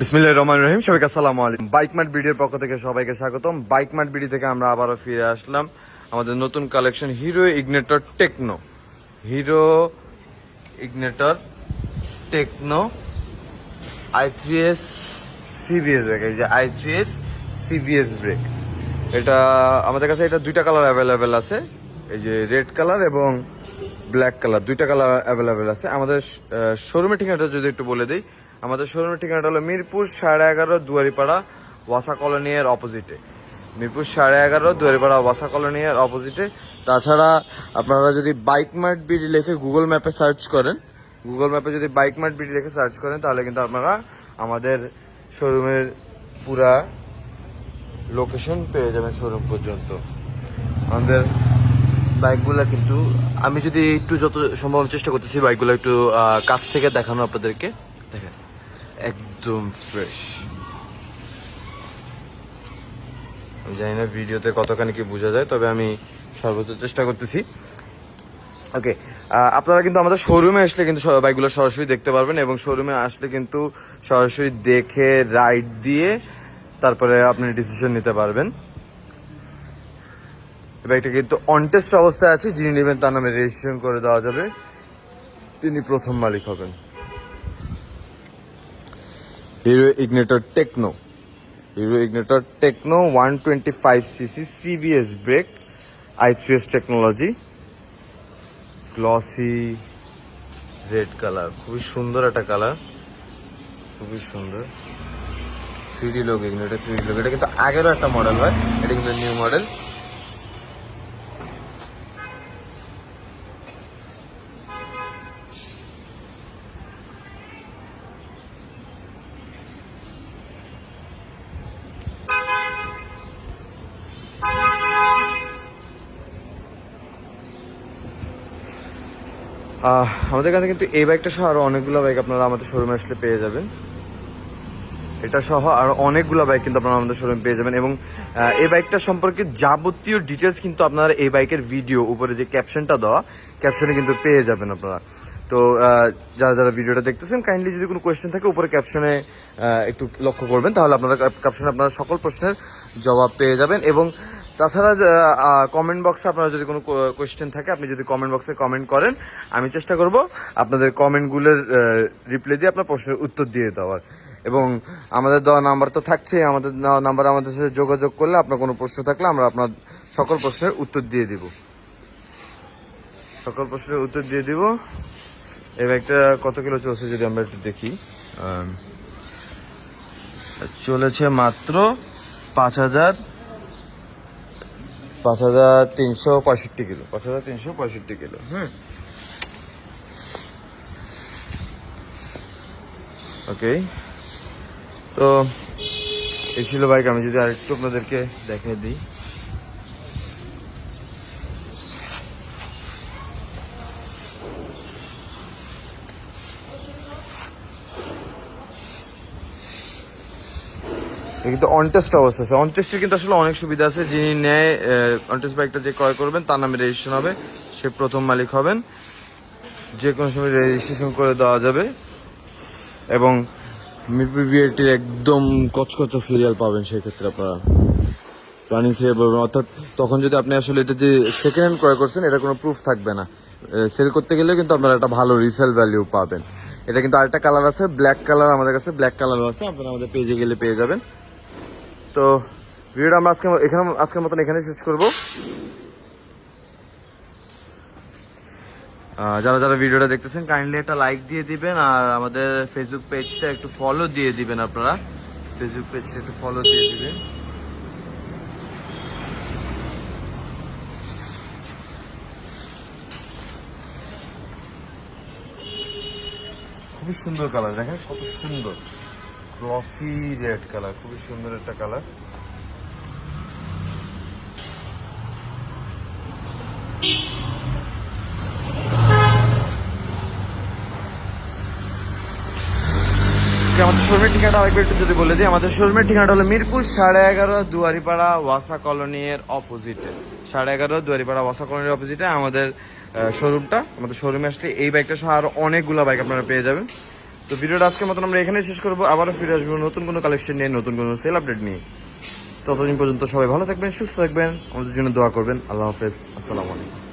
বিসমিল্লাহির রহমানির রহিম, সবাইকে আসসালামু আলাইকুম। বাইক মার্ট বিডির পক্ষ থেকে সবাইকে স্বাগতম। বাইক মার্ট বিডি থেকে আমরা আবারও ফিরে আসলাম। আমাদের নতুন collection Hero Ignitor Techno Hero Ignitor Techno i three S CBS brake যে i three S CBS brake এটা আমাদের কাছে এটা দুইটা কালার অ্যাভেলেবেল আছে। এই যে রেড কালার এবং ব্ল্যাক কালার দুইটা কালার অ্যাভেলেবেল আছে। আমাদের শোরুমের ঠিকানাটা যদি একটু বলে দিই আমাদের শোরুমের ঠিকানাটা হলো মিরপুর সাড়ে এগারো দুয়ারিপাড়া ওয়াসা কলোনি এর অপোজিটে মিরপুর সাড়ে এগারো দুয়ারিপাড়া ওয়াসা কলোনি এর অপোজিটে তাছাড়া আপনারা যদি বাইক মার্ট বিডি লিখে গুগল ম্যাপে সার্চ করেন গুগল ম্যাপে যদি বাইক মার্ট বিডি লিখে সার্চ করেন, তাহলে কিন্তু আপনারা আমাদের শোরুমের পুরা লোকেশন পেয়ে যাবেন শোরুম পর্যন্ত। আমাদের বাইকগুলো কিন্তু, আমি যদি একটু যত সম্ভব চেষ্টা করতেছি বাইকগুলো একটু কাছ থেকে দেখানো আপনাদেরকে। দেখেন। একদম ফ্রেশ আমি জানি না ভিডিওতে কতখানি কি বোঝা যায়, তবে আমি সর্বোচ্চ চেষ্টা করতেছি। ওকে আপনারা কিন্তু আমাদের শোরুমে আসলে কিন্তু বাইকগুলো সরাসরি দেখতে পারবেন এবং শোরুমে আসলে কিন্তু সরাসরি দেখে রাইড দিয়ে তারপরে আপনি ডিসিশন নিতে পারবেন। বাইকটা কিন্তু অনটেস্ট অবস্থায় আছে, যিনি নেবেন তার নামে রেজিস্ট্রেশন করে দেওয়া যাবে। তিনি প্রথম মালিক হবেন। Hero Ignitor Techno. Hero Ignitor Techno one twenty five CC CBS brake I three S technology glossy red colour খুবই সুন্দর একটা কালার খুবই সুন্দর। থ্রি ডি লোক এগুলো এটা থ্রি ডি লোক এটা কিন্তু আগেরও একটা মডেল হয়, এটা কিন্তু নিউ মডেল আমাদের কাছে কিন্তু এই বাইকটা সহ আরও অনেকগুলো বাইক আপনারা আমাদের শোরুমে আসলে পেয়ে যাবেন। এটা সহ আরও অনেকগুলো বাইক কিন্তু আপনারা আমাদের শোরুমে পেয়ে যাবেন এবং এই বাইকটা সম্পর্কে যাবতীয় ডিটেলস কিন্তু আপনারা এই বাইকের ভিডিও উপরে যে ক্যাপশনটা দেওয়া ক্যাপশনে কিন্তু পেয়ে যাবেন আপনারা। তো যারা যারা ভিডিওটা দেখতেছেন কাইন্ডলি যদি কোনো কোয়েশ্চেন থাকে, উপরে ক্যাপশনে একটু লক্ষ্য করবেন, তাহলে আপনারা ক্যাপশনে আপনারা সকল প্রশ্নের জবাব পেয়ে যাবেন এবং তাছাড়া কমেন্ট বক্সে আপনার যদি কোনো কোয়েশ্চেন থাকে, আপনি যদি কমেন্ট বক্সে কমেন্ট করেন, আমি চেষ্টা করব আপনাদের কমেন্টগুলোর রিপ্লাই দিয়ে আপনার প্রশ্নের উত্তর দিয়ে দেওয়ার। এবং আমাদের দেওয়া নাম্বার তো থাকছেই আমাদের দেওয়া নাম্বার আমাদের সাথে যোগাযোগ করলে আপনার কোনো প্রশ্ন থাকলে আমরা আপনার সকল প্রশ্নের উত্তর দিয়ে দিব। সকল প্রশ্নের উত্তর দিয়ে দিব। এই ব্যাগটা কত কিলো চলছে যদি আমরা একটু দেখি। চলেছে মাত্র পাঁচ হাজার পাঁচ হাজার তিনশো পঁয়ষট্টি কিলো। পাঁচ হাজার তিনশো পঁয়ষট্টি কিলো, হুম। ওকে তো, এই ছিল বাইক আমি যদি আরেকটু আপনাদেরকে দেখিয়ে দিই। কিন্তু অনটেস্ট অবস্থা আছে। অনটেস্টের কিন্তু আসলে অনেক সুবিধা আছে। যিনি নেয় অনটেস্ট বাইকটা যে ক্রয় করবেন, তার নামে রেজিস্ট্রেশন হবে। সে প্রথম মালিক হবেন। যে কোনো সময় রেজিস্ট্রেশন করে দেওয়া যাবে। এবং মিরপুর বিআরটির একদম কচকচা সিরিয়াল পাবেন সেই ক্ষেত্রে আপনারা। রানিং সিরিয়াল পাবেন। অর্থাৎ তখন যদি আপনি আসলে এটা যে সেকেন্ড হ্যান্ড ক্রয় করছেন, এটা কোনো প্রুফ থাকবে না। সেল করতে গেলে কিন্তু আপনারা একটা ভালো রিসেল ভ্যালিউ পাবেন। এটা কিন্তু আরেকটা কালার আছে ব্ল্যাক কালার আমাদের কাছে ব্ল্যাক কালারও আছে। আপনারা আমাদের পেজে গেলে পেয়ে যাবেন। তো ভিডিওটা আমরা আজকে এখানে আজকের মতন এখানে শেষ করব। যারা যারা ভিডিওটা দেখতেছেন কাইন্ডলি একটা লাইক দিয়ে দিবেন, আর আমাদের ফেসবুক পেজটা একটু ফলো দিয়ে দিবেন আপনারা। ফেসবুক পেজটা একটু ফলো দিয়ে দিবেন। খুবই সুন্দর কালার দেখেন, কত সুন্দর। গ্লসি রেড কালার খুবই সুন্দর একটা কালার আমাদের শোরুমের ঠিকানাটা আরেকবার একটু যদি বলে দিই, আমাদের শোরুমের ঠিকানাটা হলো মিরপুর সাড়ে এগারো দুয়ারিপাড়া ওয়াসা কলোনি এর অপোজিটে সাড়ে এগারো দুয়ারিপাড়া ওয়াসা কলোনির অপোজিটে আমাদের শোরুমটা আমাদের শোরুমে আসলে এই বাইকটা সহ আরও অনেকগুলো বাইক আপনারা পেয়ে যাবেন। তো ভিডিওটা আজকের মতন আমরা এখানে শেষ করব। আবারও ফিরে আসব নতুন কোনো কালেকশন নিয়ে, নতুন কোনো সেল আপডেট নিয়ে। ততদিন পর্যন্ত সবাই ভালো থাকবেন, সুস্থ থাকবেন। আমাদের জন্য দোয়া করবেন। আল্লাহ হাফেজ। আসসালামু আলাইকুম।